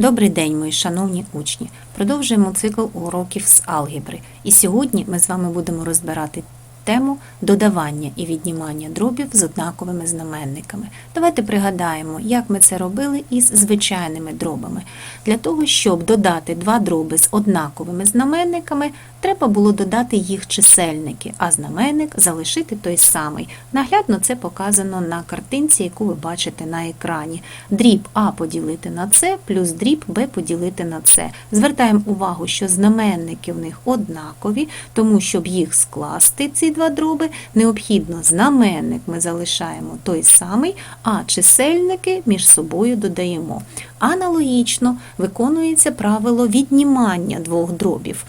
Добрий день, мої шановні учні! Продовжуємо цикл уроків з алгебри. І сьогодні ми з вами будемо розбирати тему додавання і віднімання дробів з однаковими знаменниками. Давайте пригадаємо, як ми це робили із звичайними дробами. Для того, щоб додати два дроби з однаковими знаменниками, треба було додати їх чисельники, а знаменник залишити той самий. Наглядно це показано на картинці, яку ви бачите на екрані. Дріб А поділити на С плюс дріб Б поділити на С. Звертаємо увагу, що знаменники в них однакові, тому щоб їх скласти, ці два дроби, необхідно знаменник ми залишаємо той самий, а чисельники між собою додаємо. Аналогічно виконується правило віднімання двох дробів.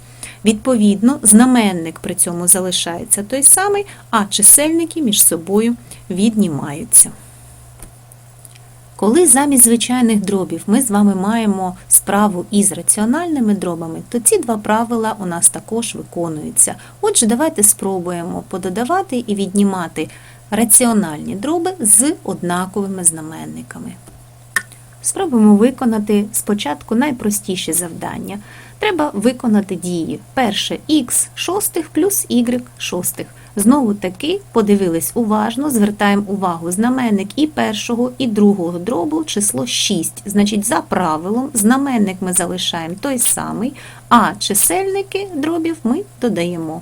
Відповідно, знаменник при цьому залишається той самий, а чисельники між собою віднімаються. Коли замість звичайних дробів ми з вами маємо справу із раціональними дробами, то ці два правила у нас також виконуються. Отже, давайте спробуємо пододавати і віднімати раціональні дроби з однаковими знаменниками. Спробуємо виконати спочатку найпростіші завдання. Треба виконати дії. Перше х шостих плюс y шостих. Знову таки подивились уважно, звертаємо увагу знаменник і першого, і другого дробу число 6. Значить, за правилом знаменник ми залишаємо той самий, а чисельники дробів ми додаємо.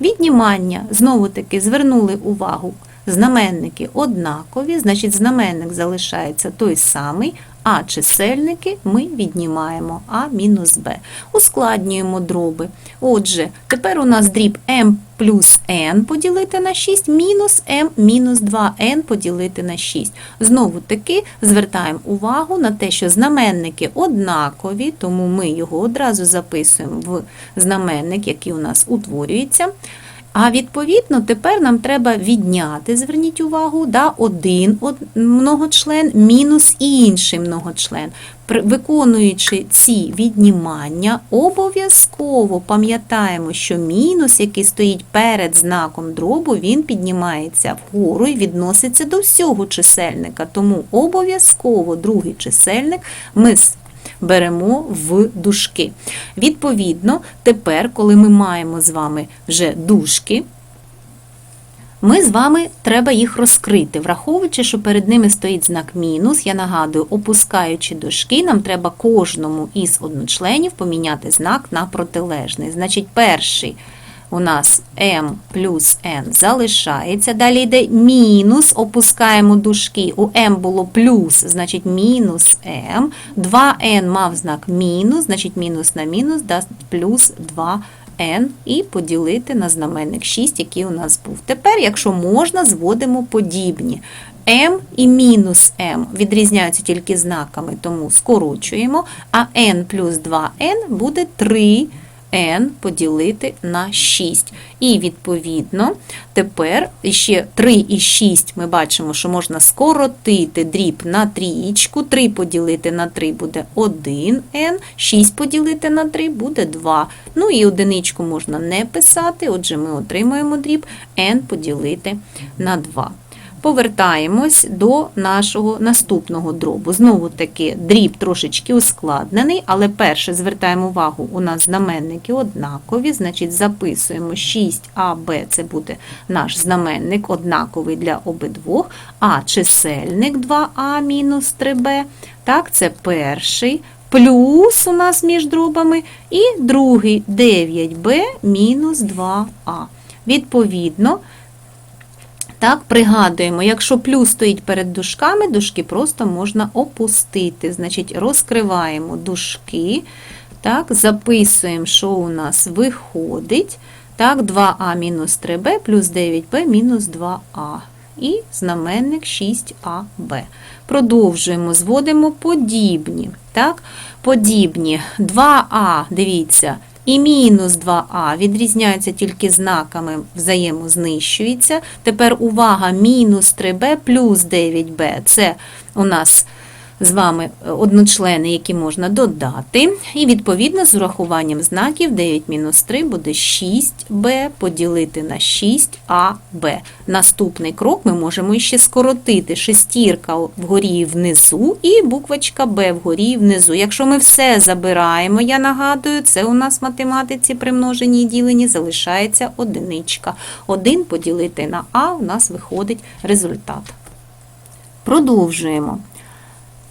Віднімання знову таки звернули увагу. Знаменники однакові, значить знаменник залишається той самий, а чисельники ми віднімаємо А мінус Б. Ускладнюємо дроби. Отже, тепер у нас дріб m плюс n поділити на 6 мінус m мінус 2n поділити на 6. Знову таки звертаємо увагу на те, що знаменники однакові, тому ми його одразу записуємо в знаменник, який у нас утворюється. А відповідно, тепер нам треба відняти, зверніть увагу, да, один многочлен мінус інший многочлен. Виконуючи ці віднімання, обов'язково пам'ятаємо, що мінус, який стоїть перед знаком дробу, він піднімається вгору і відноситься до всього чисельника. Тому обов'язково другий чисельник ми беремо в дужки. Відповідно, тепер, коли ми маємо з вами вже дужки, ми з вами треба їх розкрити, враховуючи, що перед ними стоїть знак мінус. Я нагадую, опускаючи дужки, нам треба кожному із одночленів поміняти знак на протилежний. Значить, перший у нас m плюс n залишається. Далі йде мінус, опускаємо дужки. У m було плюс, значить мінус m. 2n мав знак мінус, значить мінус на мінус дасть плюс 2n. І поділити на знаменник 6, який у нас був. Тепер, якщо можна, зводимо подібні. m і мінус m відрізняються тільки знаками, тому скорочуємо, а n плюс 2n буде 3 n поділити на 6. І відповідно тепер ще 3 і 6 ми бачимо, що можна скоротити дріб на трієчку. 3 поділити на 3 буде 1 n, 6 поділити на 3 буде 2. Ну і одиничку можна не писати, отже, ми отримуємо дріб n поділити на 2. Повертаємось до нашого наступного дробу. Знову таки дріб трошечки ускладнений, але перше звертаємо увагу, у нас знаменники однакові, значить записуємо 6аб, це буде наш знаменник однаковий для обидвох, а чисельник 2а мінус 3b, так, це перший. Плюс у нас між дробами і другий 9b мінус 2а. Відповідно, так, пригадуємо, якщо плюс стоїть перед дужками, дужки просто можна опустити. Значить, розкриваємо дужки, так, записуємо, що у нас виходить. Так, 2а мінус 3b плюс 9b мінус 2а. І знаменник 6аб. Продовжуємо, зводимо подібні. Так, подібні 2а, дивіться, і мінус 2а відрізняються тільки знаками взаємознищуються. Тепер увага, мінус 3b плюс 9b. Це у нас з вами е, одночлени, які можна додати. І відповідно з урахуванням знаків 9 мінус 3 буде 6b поділити на 6аб. Наступний крок ми можемо ще скоротити шестірка вгорі і внизу, і буквочка Б вгорі і внизу. Якщо ми все забираємо, я нагадую, це у нас в математиці при множенні і діленні залишається одиничка. 1 поділити на А у нас виходить результат. Продовжуємо.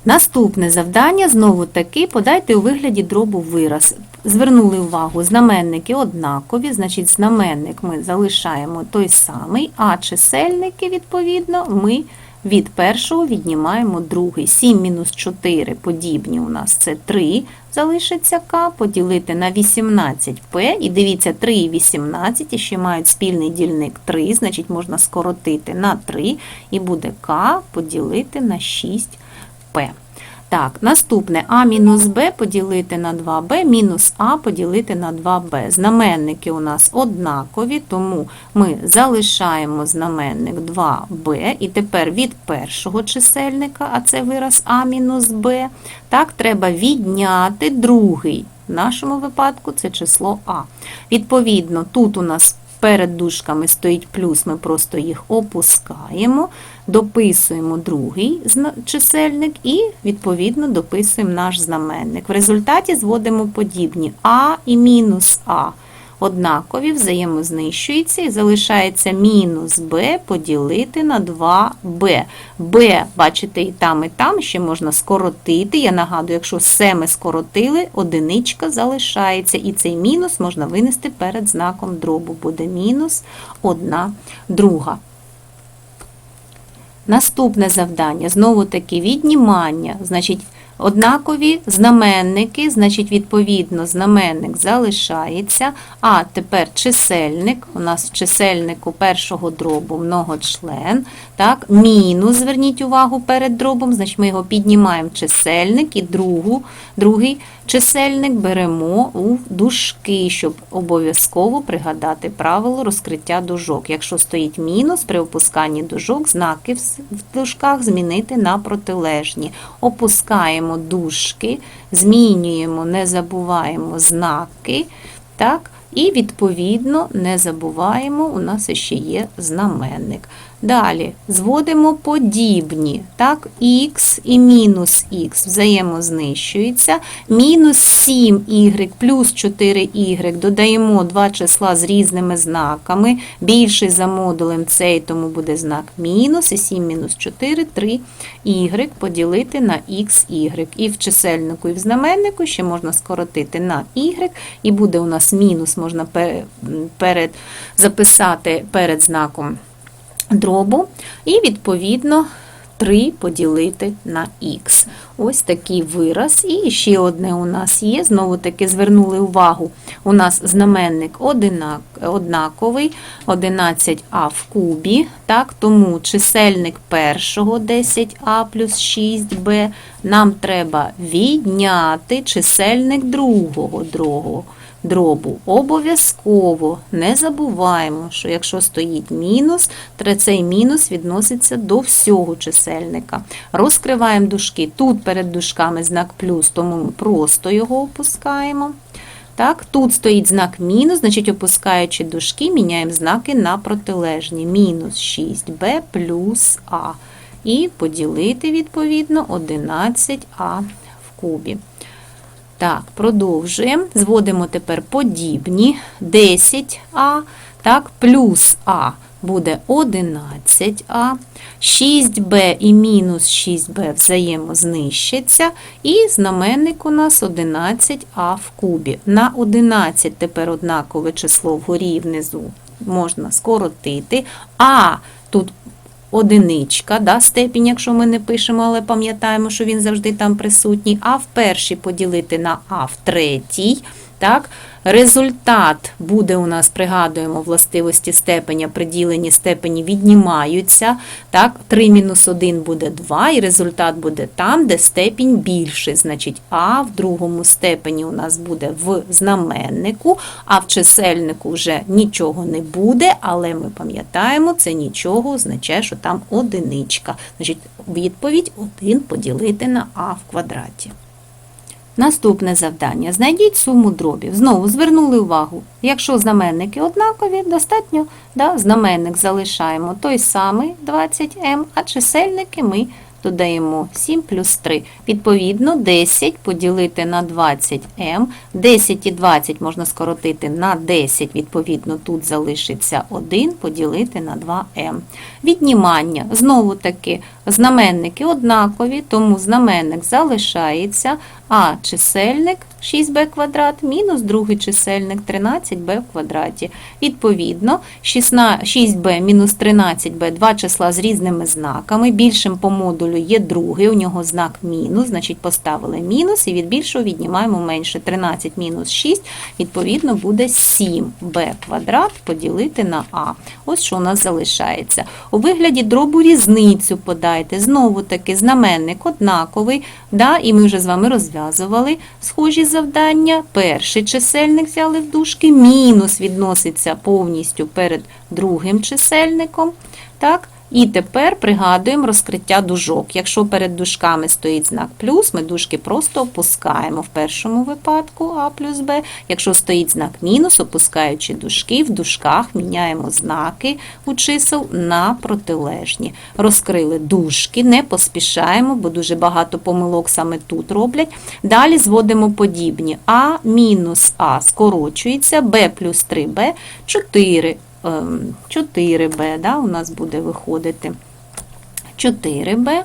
Наступне завдання знову таки подайте у вигляді дробу вираз. Звернули увагу, знаменники однакові, значить знаменник ми залишаємо той самий, а чисельники, відповідно, ми від першого віднімаємо другий. 7 мінус 4 подібні у нас це 3, залишиться k, поділити на 18p. І дивіться, 3 і 18 ще мають спільний дільник 3, значить можна скоротити на 3, і буде k поділити на 6p. Так, наступне а мінус Б поділити на 2Б, мінус А поділити на 2Б. Знаменники у нас однакові, тому ми залишаємо знаменник 2Б, і тепер від першого чисельника, а це вираз А мінус Б, так, треба відняти другий. В нашому випадку це число А. Відповідно, тут у нас перед дужками стоїть плюс, ми просто їх опускаємо, дописуємо другий чисельник і, відповідно, дописуємо наш знаменник. В результаті зводимо подібні А і мінус А. Однакові взаємознищуються і залишається мінус b поділити на 2b. b, бачите, і там, і там ще можна скоротити. Я нагадую, якщо все ми скоротили, одиничка залишається. І цей мінус можна винести перед знаком дробу. Буде мінус 1 друга. Наступне завдання знову таки віднімання. Значить, однакові знаменники, значить, відповідно, знаменник залишається. А тепер чисельник. У нас в чисельнику першого дробу многочлен. Так, мінус, зверніть увагу перед дробом, значить ми його піднімаємо в чисельник і другу, другий чисельник беремо у дужки, щоб обов'язково пригадати правило розкриття дужок. Якщо стоїть мінус, при опусканні дужок знаки в дужках змінити на протилежні. Опускаємо дужки, змінюємо, не забуваємо знаки. Так? І, відповідно, не забуваємо, у нас ще є знаменник. Далі зводимо подібні. Так, х і мінус х взаємознищуються. Мінус 7y плюс 4y додаємо два числа з різними знаками. Більший за модулем цей, тому буде знак мінус. І 7 мінус 4 3y поділити на xy. І в чисельнику, і в знаменнику ще можна скоротити на y. І буде у нас мінус, можна пе- перед, записати перед знаком дробу, і відповідно 3 поділити на х. Ось такий вираз. І ще одне у нас є. Знову таки звернули увагу. У нас знаменник однаковий, 11а в кубі. Так, тому чисельник першого 10а плюс 6b. Нам треба відняти чисельник другого другого дробу. Обов'язково не забуваємо, що якщо стоїть мінус, то цей мінус відноситься до всього чисельника. Розкриваємо дужки. Тут перед дужками знак плюс, тому ми просто його опускаємо. Так, тут стоїть знак мінус, значить, опускаючи дужки, міняємо знаки на протилежні. Мінус 6b плюс а. І поділити, відповідно, 11а в кубі. Так, продовжуємо. Зводимо тепер подібні. 10а, так, плюс а буде 11а, 6b і мінус 6b взаємознищаться, і знаменник у нас 11а в кубі. На 11 тепер однакове число вгорі і внизу можна скоротити, а тут одиничка, да, степінь, якщо ми не пишемо, але пам'ятаємо, що він завжди там присутній. А в першій поділити на А в третій. Так? Результат буде у нас, пригадуємо, властивості степеня, приділені степені віднімаються. Так, 3 мінус 1 буде 2, і результат буде там, де степінь більший. Значить, А в другому степені у нас буде в знаменнику, а в чисельнику вже нічого не буде, але ми пам'ятаємо, це нічого означає, що там одиничка. Значить, відповідь 1 поділити на А в квадраті. Наступне завдання. Знайдіть суму дробів. Знову звернули увагу. Якщо знаменники однакові, достатньо да, знаменник залишаємо той самий 20m, а чисельники ми додаємо 7 плюс 3. Відповідно, 10 поділити на 20m. 10 і 20 можна скоротити на 10, відповідно, тут залишиться 1 поділити на 2m. Віднімання. Знову таки, знаменники однакові, тому знаменник залишається, а чисельник 6b квадрат мінус другий чисельник 13b в квадраті. Відповідно, 6b мінус 13b два числа з різними знаками. Більшим по модулю є другий, у нього знак мінус, значить поставили мінус і від більшого віднімаємо менше. 13 мінус 6, відповідно, буде 7b квадрат поділити на а. Ось що у нас залишається. У вигляді дробу різницю подайте. Знову таки знаменник однаковий, да, і ми вже з вами розв'язували схожі завдання. Перший чисельник взяли в дужки, мінус відноситься повністю перед другим чисельником. Так? І тепер пригадуємо розкриття дужок. Якщо перед дужками стоїть знак плюс, ми дужки просто опускаємо в першому випадку А плюс Б. Якщо стоїть знак мінус, опускаючи дужки, в дужках міняємо знаки у чисел на протилежні. Розкрили дужки, не поспішаємо, бо дуже багато помилок саме тут роблять. Далі зводимо подібні. А мінус А скорочується, Б плюс 3Б 4. 4b да, у нас буде виходити 4b.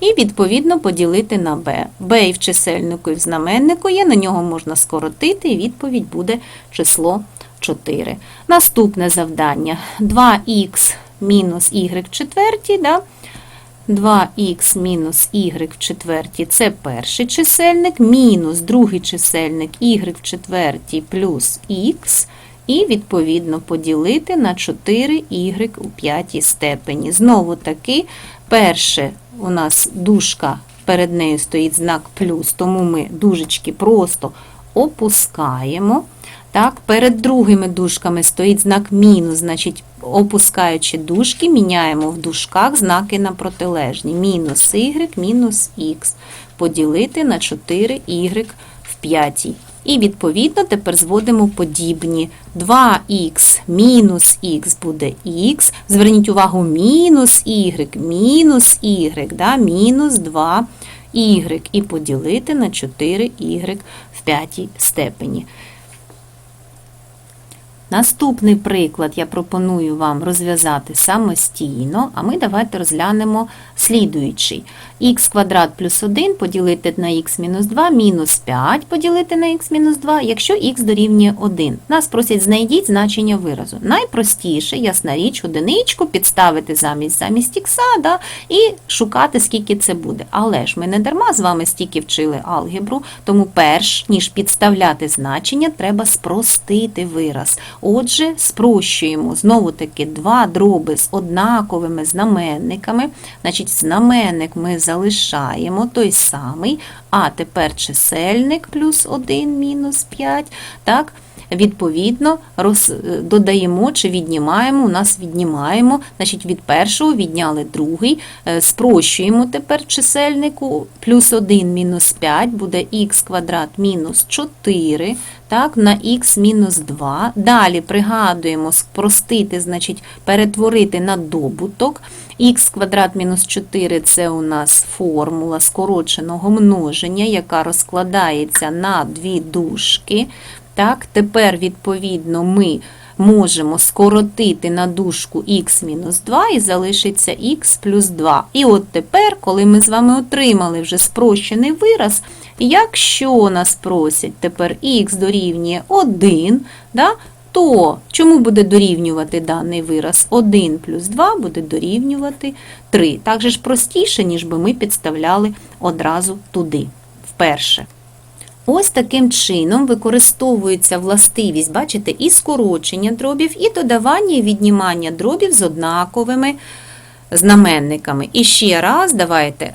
І, відповідно, поділити на b. b і в чисельнику, і в знаменнику є, на нього можна скоротити, і відповідь буде число 4. Наступне завдання 2х мінус y в четвертій. Да? 2х мінус y в четвертій – це перший чисельник, мінус другий чисельник y в четвертій плюс х – і, відповідно, поділити на 4y у п'ятій степені. Знову таки, перше у нас дужка, перед нею стоїть знак плюс, тому ми дужечки просто опускаємо. Так, Перед другими дужками стоїть знак мінус, значить, опускаючи дужки, міняємо в дужках знаки на протилежні. Мінус y, мінус х. Поділити на 4y в п'ятій. І, відповідно, тепер зводимо подібні. 2х мінус х буде х. Зверніть увагу, мінус y, мінус y, да, мінус 2y. І поділити на 4y в п'ятій степені. Наступний приклад я пропоную вам розв'язати самостійно, а ми давайте розглянемо слідуючий. х квадрат плюс 1 поділити на х мінус 2, мінус 5 поділити на х мінус 2, якщо х дорівнює 1. Нас просять знайдіть значення виразу. Найпростіше, ясна річ, одиничку підставити замість замість х да, і шукати, скільки це буде. Але ж ми не дарма з вами стільки вчили алгебру, тому перш ніж підставляти значення, треба спростити вираз. Отже, спрощуємо знову-таки два дроби з однаковими знаменниками. Значить, знаменник ми залишаємо той самий, а тепер чисельник плюс 1 мінус 5. так, Відповідно, роз, додаємо чи віднімаємо, у нас віднімаємо, значить від першого відняли другий, е, спрощуємо тепер чисельнику, плюс 1 мінус 5 буде х квадрат мінус 4, так, на х мінус 2. Далі пригадуємо, спростити, значить, перетворити на добуток. х квадрат мінус 4 це у нас формула скороченого множення, яка розкладається на дві дужки. Так, Тепер, відповідно, ми можемо скоротити на дужку х-2 і залишиться х плюс 2. І от тепер, коли ми з вами отримали вже спрощений вираз, якщо нас просять тепер х дорівнює 1, да, то чому буде дорівнювати даний вираз? 1 плюс 2 буде дорівнювати 3. Так же ж простіше, ніж би ми підставляли одразу туди, вперше. Ось таким чином використовується властивість, бачите, і скорочення дробів, і додавання і віднімання дробів з однаковими знаменниками. І ще раз давайте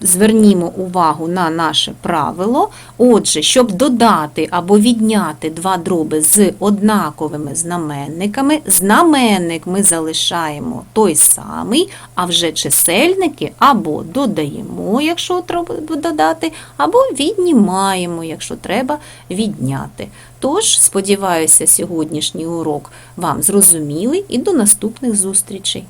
звернімо увагу на наше правило. Отже, щоб додати або відняти два дроби з однаковими знаменниками, знаменник ми залишаємо той самий, а вже чисельники або додаємо, якщо треба додати, або віднімаємо, якщо треба відняти. Тож, сподіваюся, сьогоднішній урок вам зрозумілий і до наступних зустрічей.